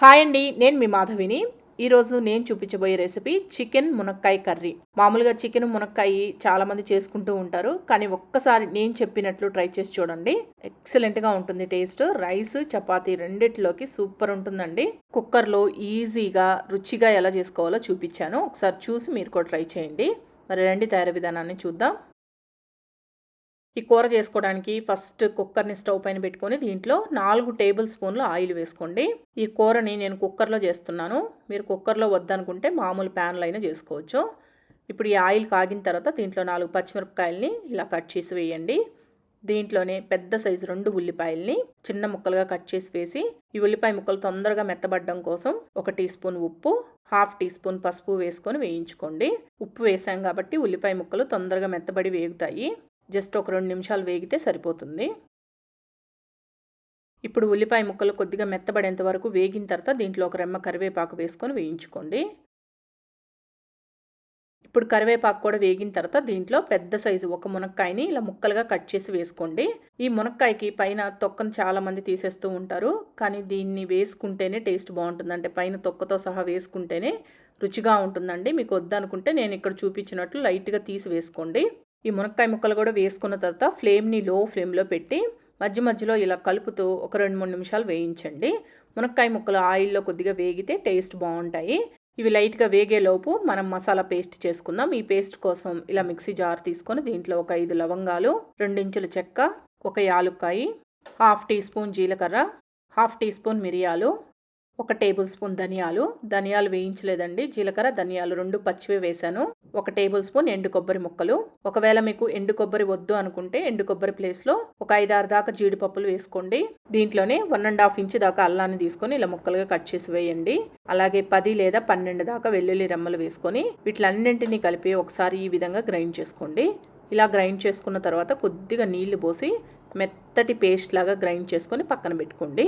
Hi అండి నేను మీ మాధవిని. ఈరోజు నేను చూపించబోయే రెసిపీ చికెన్ మునక్కాయ కర్రీ. మామూలుగా చికెన్ మునక్కాయ చాలామంది చేసుకుంటూ ఉంటారు కానీ ఒక్కసారి నేను చెప్పినట్లు ట్రై చేసి చూడండి. ఎక్సలెంట్గా ఉంటుంది టేస్ట్. రైస్ చపాతి రెండిట్లోకి సూపర్ ఉంటుందండి. కుక్కర్లో ఈజీగా రుచిగా ఎలా చేసుకోవాలో చూపించాను. ఒకసారి చూసి మీరు కూడా ట్రై చేయండి. మరి రండి తయారీ విధానాన్ని చూద్దాం. ఈ కూర చేసుకోవడానికి ఫస్ట్ కుక్కర్ని స్టవ్ పైన పెట్టుకొని దీంట్లో నాలుగు టేబుల్ స్పూన్లు ఆయిల్ వేసుకోండి. ఈ కూరని నేను కుక్కర్లో చేస్తున్నాను. మీరు కుక్కర్లో వద్దనుకుంటే మామూలు ప్యాన్లో అయినా చేసుకోవచ్చు. ఇప్పుడు ఈ ఆయిల్ కాగిన తర్వాత దీంట్లో నాలుగు పచ్చిమిరపకాయలని ఇలా కట్ చేసి వేయండి. దీంట్లోనే పెద్ద సైజు రెండు ఉల్లిపాయల్ని చిన్న ముక్కలుగా కట్ చేసి వేసి ఈ ఉల్లిపాయ ముక్కలు తొందరగా మెత్తబడడం కోసం ఒక టీ స్పూన్ ఉప్పు హాఫ్ టీ స్పూన్ పసుపు వేసుకొని వేయించుకోండి. ఉప్పు వేసాం కాబట్టి ఉల్లిపాయ ముక్కలు తొందరగా మెత్తబడి వేగుతాయి. జస్ట్ ఒక రెండు నిమిషాలు వేగితే సరిపోతుంది. ఇప్పుడు ఉల్లిపాయ ముక్కలు కొద్దిగా మెత్తబడేంత వరకు వేగిన తర్వాత దీంట్లో ఒక రెమ్మ కరివేపాకు వేసుకొని వేయించుకోండి. ఇప్పుడు కరివేపాకు కూడా వేగిన తర్వాత దీంట్లో పెద్ద సైజు ఒక మునక్కాయని ఇలా ముక్కలుగా కట్ చేసి వేసుకోండి. ఈ మునక్కాయకి పైన తొక్కను చాలామంది తీసేస్తూ ఉంటారు. కానీ దీన్ని వేసుకుంటేనే టేస్ట్ బాగుంటుంది. అంటే పైన తొక్కతో సహా వేసుకుంటేనే రుచిగా ఉంటుందండి. మీకు వద్దనుకుంటే నేను ఇక్కడ చూపించినట్లు లైట్గా తీసి వేసుకోండి. ఈ మునక్కాయ ముక్కలు కూడా వేసుకున్న తర్వాత ఫ్లేమ్ని లో ఫ్లేమ్లో పెట్టి మధ్య మధ్యలో ఇలా కలుపుతూ ఒక రెండు మూడు నిమిషాలు వేయించండి. మునక్కాయ ముక్కలు ఆయిల్లో కొద్దిగా వేగితే టేస్ట్ బాగుంటాయి. ఇవి లైట్గా వేగేలోపు మనం మసాలా పేస్ట్ చేసుకుందాం. ఈ పేస్ట్ కోసం ఇలా మిక్సీ జార్ తీసుకొని దీంట్లో ఒక ఐదు లవంగాలు రెండించుల చెక్క ఒక యాలుక్కాయి హాఫ్ టీ స్పూన్ జీలకర్ర హాఫ్ టీ స్పూన్ మిరియాలు ఒక టేబుల్ స్పూన్ ధనియాలు. ధనియాలు వేయించలేదండి. జీలకర్ర ధనియాలు రెండు పచ్చివే వేశాను. ఒక టేబుల్ స్పూన్ ఎండు కొబ్బరి ముక్కలు. ఒకవేళ మీకు ఎండు కొబ్బరి వద్దు అనుకుంటే ఎండు కొబ్బరి ప్లేస్లో ఒక ఐదారు దాకా జీడిపప్పులు వేసుకోండి. దీంట్లోనే వన్ అండ్ హాఫ్ ఇంచ్ దాకా అల్లాన్ని తీసుకొని ఇలా ముక్కలుగా కట్ చేసి వేయండి. అలాగే పది లేదా పన్నెండు దాకా వెల్లుల్లి రెమ్మలు వేసుకొని వీటిలన్నింటినీ కలిపి ఒకసారి ఈ విధంగా గ్రైండ్ చేసుకోండి. ఇలా గ్రైండ్ చేసుకున్న తర్వాత కొద్దిగా నీళ్ళు పోసి మెత్తటి పేస్ట్ లాగా గ్రైండ్ చేసుకొని పక్కన పెట్టుకోండి.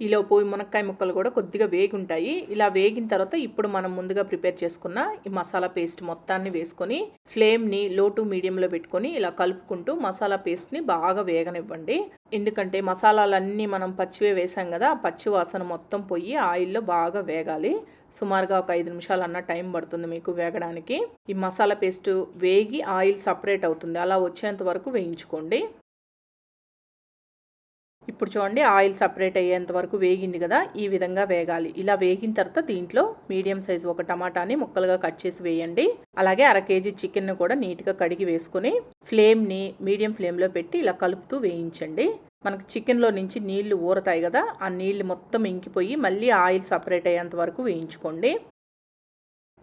ఈలోపు మునక్కాయ ముక్కలు కూడా కొద్దిగా వేగి ఉంటాయి ఇలా వేగిన తర్వాత ఇప్పుడు మనం ముందుగా ప్రిపేర్ చేసుకున్న ఈ మసాలా పేస్ట్ మొత్తాన్ని వేసుకొని ఫ్లేమ్ని లో టు మీడియంలో పెట్టుకొని ఇలా కలుపుకుంటూ మసాలా పేస్ట్ని బాగా వేగనివ్వండి. ఎందుకంటే మసాలాలన్నీ మనం పచ్చివే వేసాం కదా పచ్చి వాసన మొత్తం పోయి ఆయిల్లో బాగా వేగాలి. సుమారుగా ఒక ఐదు నిమిషాలు అన్న టైం పడుతుంది మీకు వేగడానికి. ఈ మసాలా పేస్ట్ వేగి ఆయిల్ సపరేట్ అవుతుంది. అలా వచ్చేంత వరకు వేయించుకోండి. ఇప్పుడు చూడండి ఆయిల్ సపరేట్ అయ్యేంత వరకు వేగింది కదా ఈ విధంగా వేగాలి. ఇలా వేగిన తర్వాత దీంట్లో మీడియం సైజు ఒక టమాటాని ముక్కలుగా కట్ చేసి వేయండి. అలాగే అర కేజీ చికెన్ను కూడా నీట్గా కడిగి వేసుకుని ఫ్లేమ్ని మీడియం ఫ్లేమ్లో పెట్టి ఇలా కలుపుతూ వేయించండి. మనకు చికెన్లో నుంచి నీళ్ళు ఊరతాయి కదా ఆ నీళ్ళు మొత్తం ఇంకిపోయి మళ్ళీ ఆయిల్ సపరేట్ అయ్యేంత వరకు వేయించుకోండి.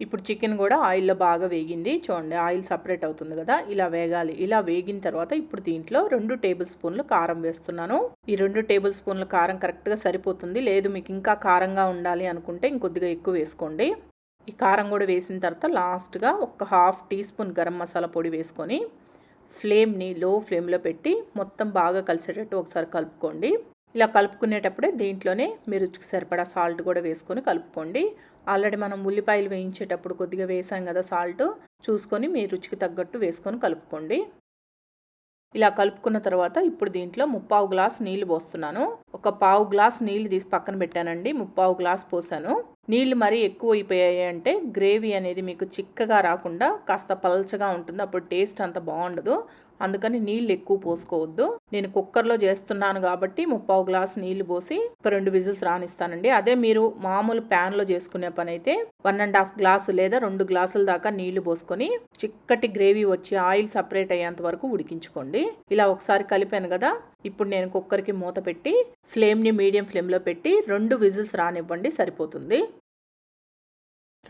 ఇప్పుడు చికెన్ కూడా ఆయిల్లో బాగా వేగింది. చూడండి ఆయిల్ సపరేట్ అవుతుంది కదా ఇలా వేగాలి. ఇలా వేగిన తర్వాత ఇప్పుడు దీంట్లో రెండు టేబుల్ స్పూన్లు కారం వేస్తున్నాను. ఈ రెండు టేబుల్ స్పూన్ల కారం కరెక్ట్గా సరిపోతుంది. లేదు మీకు ఇంకా కారంగా ఉండాలి అనుకుంటే ఇంకొద్దిగా ఎక్కువ వేసుకోండి. ఈ కారం కూడా వేసిన తర్వాత లాస్ట్గా ఒక half teaspoon garam masala పొడి వేసుకొని ఫ్లేమ్ని లో ఫ్లేమ్లో పెట్టి మొత్తం బాగా కలిసేటట్టు ఒకసారి కలుపుకోండి. ఇలా కలుపుకునేటప్పుడే దీంట్లోనే మీ రుచికి సరిపడా సాల్ట్ కూడా వేసుకొని కలుపుకోండి. ఆల్రెడీ మనం ఉల్లిపాయలు వేయించేటప్పుడు కొద్దిగా వేసాం కదా సాల్ట్ చూసుకొని మీ రుచికి తగ్గట్టు వేసుకొని కలుపుకోండి. ఇలా కలుపుకున్న తర్వాత ఇప్పుడు దీంట్లో ముప్పావు గ్లాస్ నీళ్ళు పోస్తున్నాను. ఒక పావు గ్లాస్ నీళ్ళు తీసి పక్కన పెట్టానండి. ముప్పావు గ్లాస్ పోసాను. నీళ్ళు మరీ ఎక్కువ అయిపోయాయి అంటే గ్రేవీ అనేది మీకు చిక్కగా రాకుండా కాస్త పలచగా ఉంటుంది. అప్పుడు టేస్ట్ అంత బాగుండదు. అందుకని నీళ్ళు ఎక్కువ పోసుకోవద్దు. నేను కుక్కర్లో చేస్తున్నాను కాబట్టి ముప్పావు గ్లాస్ నీళ్ళు పోసి ఒక రెండు విజిల్స్ రానిస్తానండి. అదే మీరు మామూలు ప్యాన్లో చేసుకునే పని అయితే వన్ అండ్ హాఫ్ గ్లాసు లేదా రెండు గ్లాసుల దాకా నీళ్ళు పోసుకొని చిక్కటి గ్రేవీ వచ్చి ఆయిల్ సపరేట్ అయ్యేంత వరకు ఉడికించుకోండి. ఇలా ఒకసారి కలిపాను కదా ఇప్పుడు నేను కుక్కర్కి మూత పెట్టి ఫ్లేమ్ని మీడియం ఫ్లేమ్లో పెట్టి రెండు విజిల్స్ రానివ్వండి సరిపోతుంది.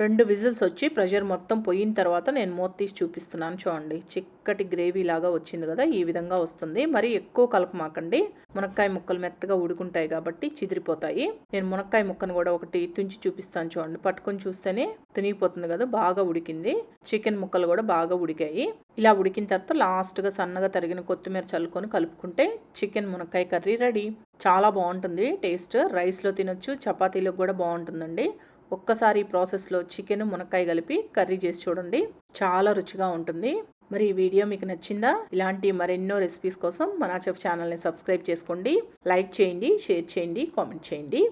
రెండు విజిల్స్ వచ్చి ప్రెషర్ మొత్తం పోయిన తర్వాత నేను మూత తీసి చూపిస్తున్నాను చూడండి. చిక్కటి గ్రేవీ లాగా వచ్చింది కదా ఈ విధంగా వస్తుంది. మరి ఎక్కువ కలపమాకండి. మునక్కాయ ముక్కలు మెత్తగా ఉడుకుంటాయి కాబట్టి చిదిరిపోతాయి. నేను మునక్కాయ ముక్కను కూడా ఒకటి తుంచి చూపిస్తాను చూడండి. పట్టుకొని చూస్తేనే తినిగిపోతుంది కదా బాగా ఉడికింది. చికెన్ ముక్కలు కూడా బాగా ఉడికాయి. ఇలా ఉడికిన తర్వాత లాస్ట్గా సన్నగా తరిగిన కొత్తిమీర చల్లుకొని కలుపుకుంటే చికెన్ మునక్కాయ కర్రీ రెడీ. చాలా బాగుంటుంది. టేస్ట్ రైస్లో తినొచ్చు చపాతీలకు కూడా బాగుంటుందండి. ఒక్కసారి ఈ ప్రాసెస్లో చికెన్ మునక్కాయ కలిపి కర్రీ చేసి చూడండి. చాలా రుచిగా ఉంటుంది. మరి ఈ వీడియో మీకు నచ్చిందా? ఇలాంటి మరెన్నో రెసిపీస్ కోసం మన చెఫ్ ఛానల్ని సబ్స్క్రైబ్ చేసుకోండి. లైక్ చేయండి షేర్ చేయండి కామెంట్ చేయండి.